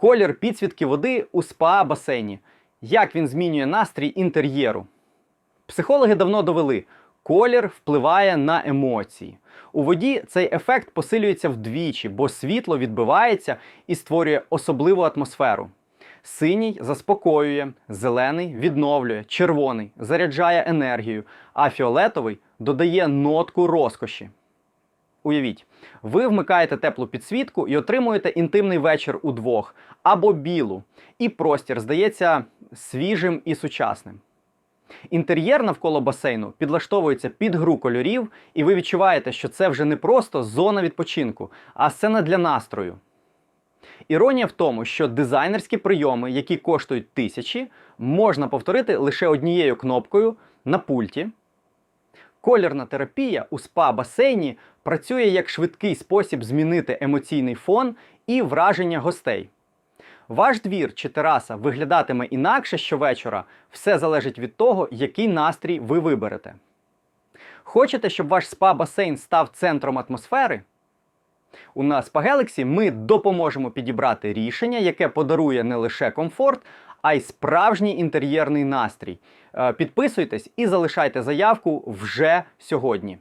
Колір підсвітки води у спа-басейні. Як він змінює настрій інтер'єру? Психологи давно довели, колір впливає на емоції. У воді цей ефект посилюється вдвічі, бо світло відбивається і створює особливу атмосферу. Синій заспокоює, зелений відновлює, червоний заряджає енергію, а фіолетовий додає нотку розкоші. Уявіть, ви вмикаєте теплу підсвітку і отримуєте інтимний вечір удвох або білу, і простір здається свіжим і сучасним. Інтер'єр навколо басейну підлаштовується під гру кольорів, і ви відчуваєте, що це вже не просто зона відпочинку, а сцена для настрою. Іронія в тому, що дизайнерські прийоми, які коштують тисячі, можна повторити лише однією кнопкою на пульті. Колірна терапія у спа-басейні працює як швидкий спосіб змінити емоційний фон і враження гостей. Ваш двір чи тераса виглядатиме інакше щовечора, все залежить від того, який настрій ви виберете. Хочете, щоб ваш спа-басейн став центром атмосфери? У нас по Galaxy ми допоможемо підібрати рішення, яке подарує не лише комфорт, а й справжній інтер'єрний настрій. Е, Підписуйтесь і залишайте заявку вже сьогодні.